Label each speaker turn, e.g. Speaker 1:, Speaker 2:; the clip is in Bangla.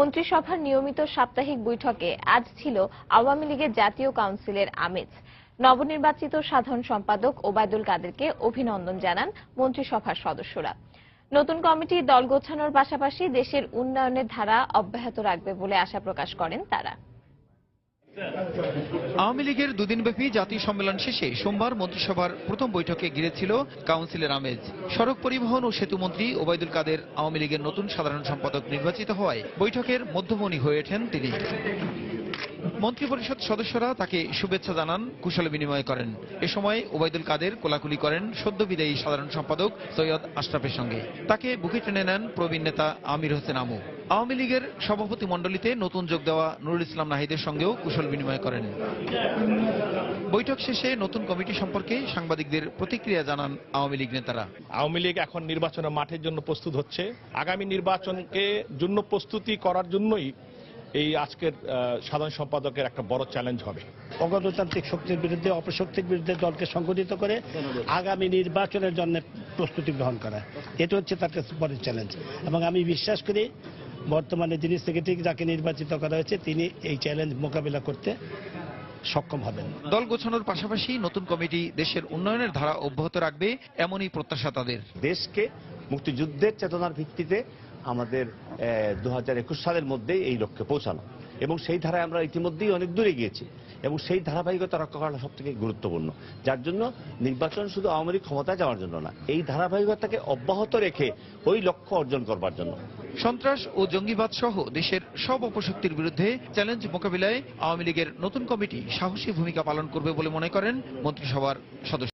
Speaker 1: মন্ত্রিসভার নিয়মিত সাপ্তাহিক বৈঠকে আজ ছিল আওয়ামী লীগের জাতীয় কাউন্সিলের আমেজ। নবনির্বাচিত সাধারণ সম্পাদক ওবায়দুল কাদেরকে অভিনন্দন জানান মন্ত্রিসভার সদস্যরা। নতুন কমিটি দল গোছানোর পাশাপাশি দেশের উন্নয়নের ধারা অব্যাহত রাখবে বলে আশা প্রকাশ করেন তারা।
Speaker 2: আওয়ামী লীগের দুদিনব্যাপী জাতীয় সম্মেলন শেষে সোমবার মন্ত্রিসভার প্রথম বৈঠকে ঘিরেছিল কাউন্সিলের আমেজ। সড়ক পরিবহন ও সেতুমন্ত্রী ওবায়দুল কাদের আওয়ামী লীগের নতুন সাধারণ সম্পাদক নির্বাচিত হওয়ায় বৈঠকের মধ্যমণি হয়ে ওঠেন তিনি। মন্ত্রিপরিষদ সদস্যরা তাকে শুভেচ্ছা জানান, কুশল বিনিময় করেন। এ সময় ওবায়দুল কাদের কোলাকুলি করেন সদ্য বিদায়ী সাধারণ সম্পাদক সৈয়দ আশরাফের সঙ্গে। তাকে বুকে টেনে নেন প্রবীণ নেতা আমির হোসেন আমু। আওয়ামী লীগের সভাপতি মণ্ডলীতে নতুন যোগ দেওয়া নুরুল ইসলাম নাহিদের সঙ্গেও কুশল বিনিময় করেন। বৈঠক শেষে নতুন কমিটি সম্পর্কে সাংবাদিকদের প্রতিক্রিয়া জানান আওয়ামী লীগ নেতারা।
Speaker 3: আওয়ামী লীগ এখন নির্বাচনের মাঠের জন্য প্রস্তুত হচ্ছে। আগামী নির্বাচনকে জন্য প্রস্তুতি করার জন্যই এই আজকের সাধারণ সম্পাদকের একটা বড় চ্যালেঞ্জ হবে।
Speaker 4: অগণতান্ত্রিক শক্তির বিরুদ্ধে অপশক্তির বিরুদ্ধে দলকে সংগঠিত করে আগামী নির্বাচনের জন্য প্রস্তুতি গ্রহণ করা। এটা হচ্ছে তার কাছে বড় চ্যালেঞ্জ এবং আমি বিশ্বাস করি বর্তমানে যিনি সেক্রেটারি যাকে নির্বাচিত করা হয়েছে তিনি এই চ্যালেঞ্জ মোকাবিলা করতে সক্ষম হবেন।
Speaker 2: দল গোছানোর পাশাপাশি নতুন কমিটি দেশের উন্নয়নের ধারা অব্যাহত রাখবে এমনই প্রত্যাশা তাদের।
Speaker 5: দেশকে মুক্তিযুদ্ধের চেতনার ভিত্তিতে আমাদের দু হাজার একুশ সালের মধ্যেই এই লক্ষ্যে পৌঁছানো। এবং সেই ধারায় আমরা ইতিমধ্যেই অনেক দূরে গিয়েছি। এবং সেই ধারাবাহিকতা রক্ষা করা সব থেকে গুরুত্বপূর্ণ। যার জন্য নির্বাচন শুধু আওয়ামী লীগ ক্ষমতায় যাওয়ার জন্য না, এই ধারাবাহিকতাকে অব্যাহত রেখে ওই লক্ষ্য অর্জন করবার জন্য।
Speaker 2: সন্ত্রাস ও জঙ্গিবাদ সহ দেশের সব অপশক্তির বিরুদ্ধে চ্যালেঞ্জ মোকাবিলায় আওয়ামী লীগের নতুন কমিটি সাহসী ভূমিকা পালন করবে বলে মনে করেন মন্ত্রিসভার সদস্য।